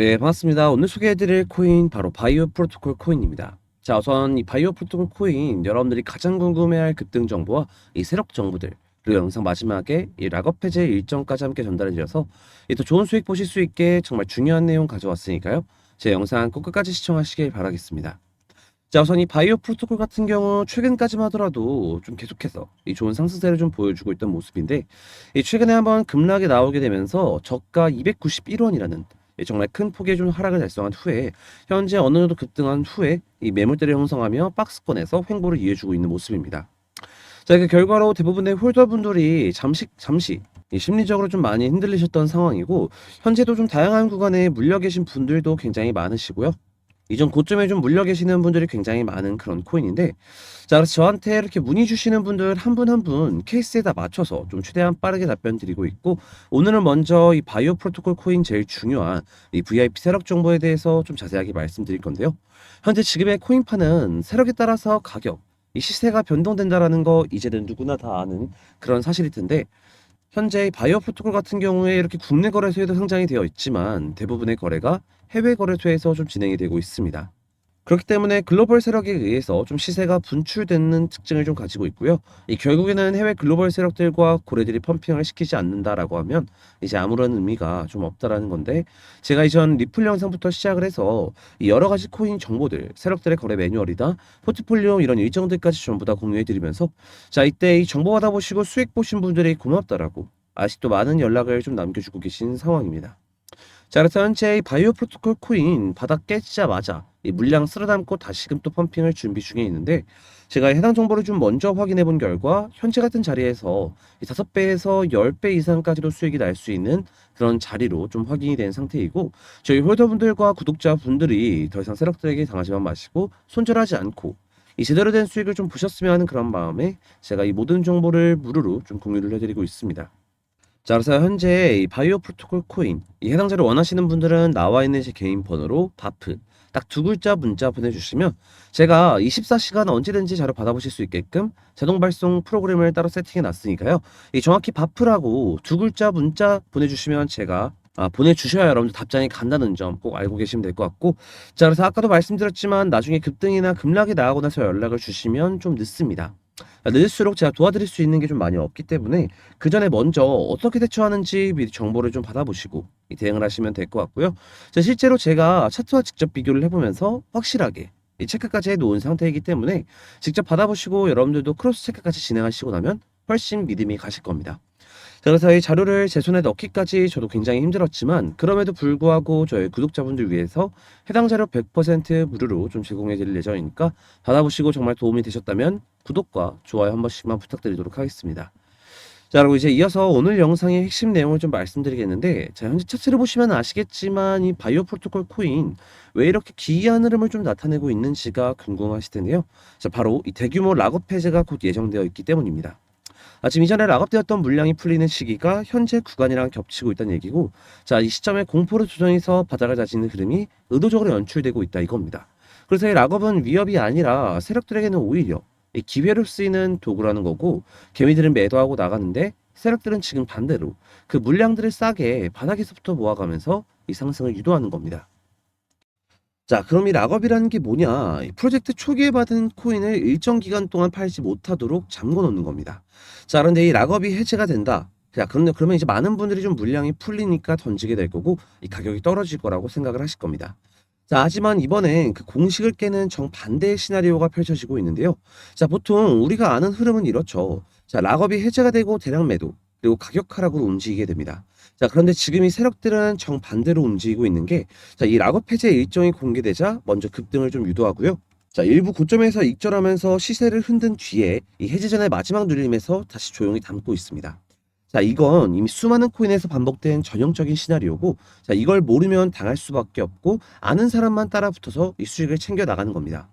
네, 반갑습니다. 오늘 소개해드릴 코인 바로 바이오 프로토콜 코인입니다. 자, 우선 이 바이오 프로토콜 코인 여러분들이 가장 궁금해할 급등 정보와 이 세력 정보들 그리고 영상 마지막에 이 락업 해제 일정까지 함께 전달해드려서 이또 좋은 수익 보실 수 있게 정말 중요한 내용 가져왔으니까요. 제 영상 꼭 끝까지 시청하시길 바라겠습니다. 자, 우선 이 바이오 프로토콜 같은 경우 최근까지만 하더라도 좀 계속해서 이 좋은 상승세를 좀 보여주고 있던 모습인데 이 최근에 한번 급락이 나오게 되면서 저가 291원이라는 정말 큰 폭의 좀 하락을 달성한 후에 현재 어느 정도 급등한 후에 이 매물대를 형성하며 박스권에서 횡보를 이어주고 있는 모습입니다. 자, 그 결과로 대부분의 홀더분들이 잠시 잠시 이 심리적으로 좀 많이 흔들리셨던 상황이고 현재도 좀 다양한 구간에 물려 계신 분들도 굉장히 많으시고요. 이전 고점에 좀 물려 계시는 분들이 굉장히 많은 그런 코인인데 자 그래서 저한테 이렇게 문의 주시는 분들 한 분 한 분 케이스에다 맞춰서 좀 최대한 빠르게 답변 드리고 있고 오늘은 먼저 이 바이오 프로토콜 코인 제일 중요한 이 VIP 세력 정보에 대해서 좀 자세하게 말씀드릴 건데요. 현재 지금의 코인판은 세력에 따라서 가격 이 시세가 변동된다라는 거 이제는 누구나 다 아는 그런 사실일 텐데 현재 바이오 프로토콜 같은 경우에 이렇게 국내 거래소에도 상장이 되어 있지만 대부분의 거래가 해외 거래소에서 좀 진행이 되고 있습니다. 그렇기 때문에 글로벌 세력에 의해서 좀 시세가 분출되는 특징을 좀 가지고 있고요. 이 결국에는 해외 글로벌 세력들과 고래들이 펌핑을 시키지 않는다라고 하면 이제 아무런 의미가 좀 없다라는 건데 제가 이전 리플 영상부터 시작을 해서 이 여러 가지 코인 정보들, 세력들의 거래 매뉴얼이다, 포트폴리오 이런 일정들까지 전부 다 공유해 드리면서 자 이때 이 정보 받아보시고 수익 보신 분들이 고맙다라고 아직도 많은 연락을 좀 남겨주고 계신 상황입니다. 자, 그래서 현재 이 바이오 프로토콜 코인 바닥 깨지자마자 이 물량 쓸어 담고 다시금 또 펌핑을 준비 중에 있는데 제가 해당 정보를 좀 먼저 확인해 본 결과 현재 같은 자리에서 이 5배에서 10배 이상까지도 수익이 날 수 있는 그런 자리로 좀 확인이 된 상태이고 저희 홀더분들과 구독자분들이 더 이상 세력들에게 당하지만 마시고 손절하지 않고 이 제대로 된 수익을 좀 보셨으면 하는 그런 마음에 제가 이 모든 정보를 무료로 좀 공유를 해드리고 있습니다. 자, 그래서 현재 이 바이오 프로토콜 코인 이 해당 자를 원하시는 분들은 나와 있는 제 개인 번호로 바프 딱 두 글자 문자 보내주시면 제가 24시간 언제든지 자료 받아보실 수 있게끔 자동 발송 프로그램을 따로 세팅해 놨으니까요. 이 정확히 바프라고 두 글자 문자 보내주시면 제가 아, 보내주셔야 여러분들 답장이 간다는 점 꼭 알고 계시면 될 것 같고 자 그래서 아까도 말씀드렸지만 나중에 급등이나 급락이 나가고 나서 연락을 주시면 좀 늦습니다. 늦을수록 제가 도와드릴 수 있는 게 좀 많이 없기 때문에 그 전에 먼저 어떻게 대처하는지 미리 정보를 좀 받아보시고 대응을 하시면 될 것 같고요. 자, 실제로 제가 차트와 직접 비교를 해보면서 확실하게 이 체크까지 해놓은 상태이기 때문에 직접 받아보시고 여러분들도 크로스 체크까지 진행하시고 나면 훨씬 믿음이 가실 겁니다. 자, 그래서 이 자료를 제 손에 넣기까지 저도 굉장히 힘들었지만 그럼에도 불구하고 저희 구독자분들 위해서 해당 자료 100% 무료로 좀 제공해 드릴 예정이니까 받아보시고 정말 도움이 되셨다면 구독과 좋아요 한 번씩만 부탁드리도록 하겠습니다. 자, 그리고 이제 이어서 오늘 영상의 핵심 내용을 좀 말씀드리겠는데, 자, 현재 차트를 보시면 아시겠지만 이 바이오 프로토콜 코인 왜 이렇게 기이한 흐름을 좀 나타내고 있는지가 궁금하실 텐데요. 자, 바로 이 대규모 락업 해제가 곧 예정되어 있기 때문입니다. 아, 지금 이전에 락업되었던 물량이 풀리는 시기가 현재 구간이랑 겹치고 있다는 얘기고, 자, 이 시점에 공포를 조정해서 바닥을 다지는 흐름이 의도적으로 연출되고 있다 이겁니다. 그래서 이 락업은 위협이 아니라 세력들에게는 오히려 기회로 쓰이는 도구라는 거고 개미들은 매도하고 나가는데 세력들은 지금 반대로 그 물량들을 싸게 바닥에서부터 모아가면서 이 상승을 유도하는 겁니다. 자, 그럼 이 락업이라는 게 뭐냐? 프로젝트 초기에 받은 코인을 일정 기간 동안 팔지 못하도록 잠궈 놓는 겁니다. 자, 그런데 이 락업이 해제가 된다. 자, 그런데 그러면 이제 많은 분들이 좀 물량이 풀리니까 던지게 될 거고 이 가격이 떨어질 거라고 생각을 하실 겁니다. 자, 하지만 이번엔 그 공식을 깨는 정반대의 시나리오가 펼쳐지고 있는데요. 자, 보통 우리가 아는 흐름은 이렇죠. 자, 락업이 해제가 되고 대량 매도, 그리고 가격 하락으로 움직이게 됩니다. 자, 그런데 지금 이 세력들은 정반대로 움직이고 있는 게, 자, 이 락업 해제 일정이 공개되자 먼저 급등을 좀 유도하고요. 자, 일부 고점에서 익절하면서 시세를 흔든 뒤에 이 해제 전의 마지막 눌림에서 다시 조용히 담고 있습니다. 자, 이건 이미 수많은 코인에서 반복된 전형적인 시나리오고, 자, 이걸 모르면 당할 수밖에 없고, 아는 사람만 따라 붙어서 이 수익을 챙겨 나가는 겁니다.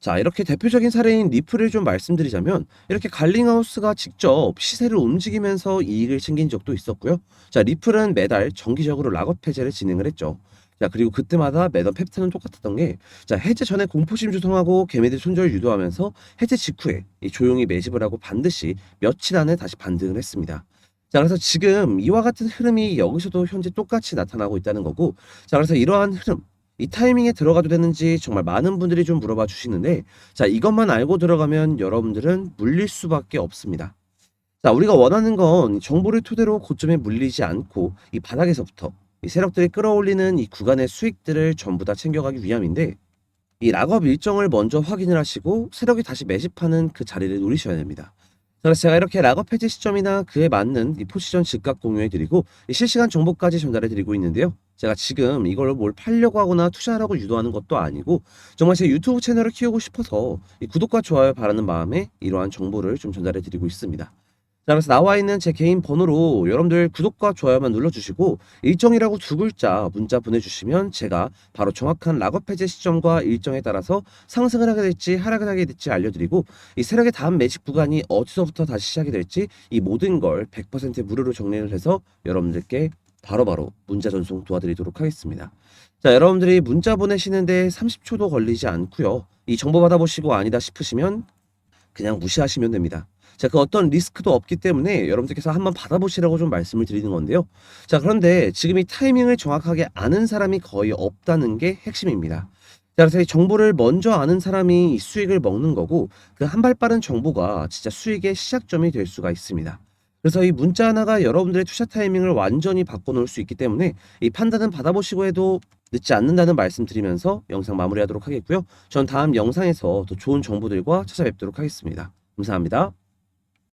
자, 이렇게 대표적인 사례인 리플을 좀 말씀드리자면, 이렇게 갈링하우스가 직접 시세를 움직이면서 이익을 챙긴 적도 있었고요. 자, 리플은 매달 정기적으로 락업 해제를 진행을 했죠. 자, 그리고 그때마다 매던 팩트는 똑같았던 게, 자, 해제 전에 공포심 조성하고 개미들 손절 유도하면서 해제 직후에 이 조용히 매집을 하고 반드시 며칠 안에 다시 반등을 했습니다. 자, 그래서 지금 이와 같은 흐름이 여기서도 현재 똑같이 나타나고 있다는 거고, 자, 그래서 이러한 흐름, 이 타이밍에 들어가도 되는지 정말 많은 분들이 좀 물어봐 주시는데, 자, 이것만 알고 들어가면 여러분들은 물릴 수밖에 없습니다. 자, 우리가 원하는 건 정보를 토대로 고점에 물리지 않고 이 바닥에서부터 이 세력들이 끌어올리는 이 구간의 수익들을 전부 다 챙겨가기 위함인데, 이 락업 일정을 먼저 확인을 하시고 세력이 다시 매집하는 그 자리를 노리셔야 됩니다. 그래서 제가 이렇게 락업 해제 시점이나 그에 맞는 이 포지션 즉각 공유해 드리고 이 실시간 정보까지 전달해 드리고 있는데요. 제가 지금 이걸 뭘 팔려고 하거나 투자하라고 유도하는 것도 아니고 정말 제 유튜브 채널을 키우고 싶어서 이 구독과 좋아요 바라는 마음에 이러한 정보를 좀 전달해 드리고 있습니다. 자, 그래서 나와 있는 제 개인 번호로 여러분들 구독과 좋아요만 눌러주시고 일정이라고 두 글자 문자 보내주시면 제가 바로 정확한 락업 해제 시점과 일정에 따라서 상승을 하게 될지 하락을 하게 될지 알려드리고 이 세력의 다음 매직 구간이 어디서부터 다시 시작이 될지 이 모든 걸 100% 무료로 정리를 해서 여러분들께 바로 바로 문자 전송 도와드리도록 하겠습니다. 자, 여러분들이 문자 보내시는데 30초도 걸리지 않고요. 이 정보 받아보시고 아니다 싶으시면 그냥 무시하시면 됩니다. 자, 그 어떤 리스크도 없기 때문에 여러분들께서 한번 받아보시라고 좀 말씀을 드리는 건데요. 자, 그런데 지금 이 타이밍을 정확하게 아는 사람이 거의 없다는 게 핵심입니다. 자, 그래서 이 정보를 먼저 아는 사람이 이 수익을 먹는 거고 그 한 발 빠른 정보가 진짜 수익의 시작점이 될 수가 있습니다. 그래서 이 문자 하나가 여러분들의 투자 타이밍을 완전히 바꿔놓을 수 있기 때문에 이 판단은 받아보시고 해도 늦지 않는다는 말씀 드리면서 영상 마무리하도록 하겠고요. 전 다음 영상에서 더 좋은 정보들과 찾아뵙도록 하겠습니다. 감사합니다.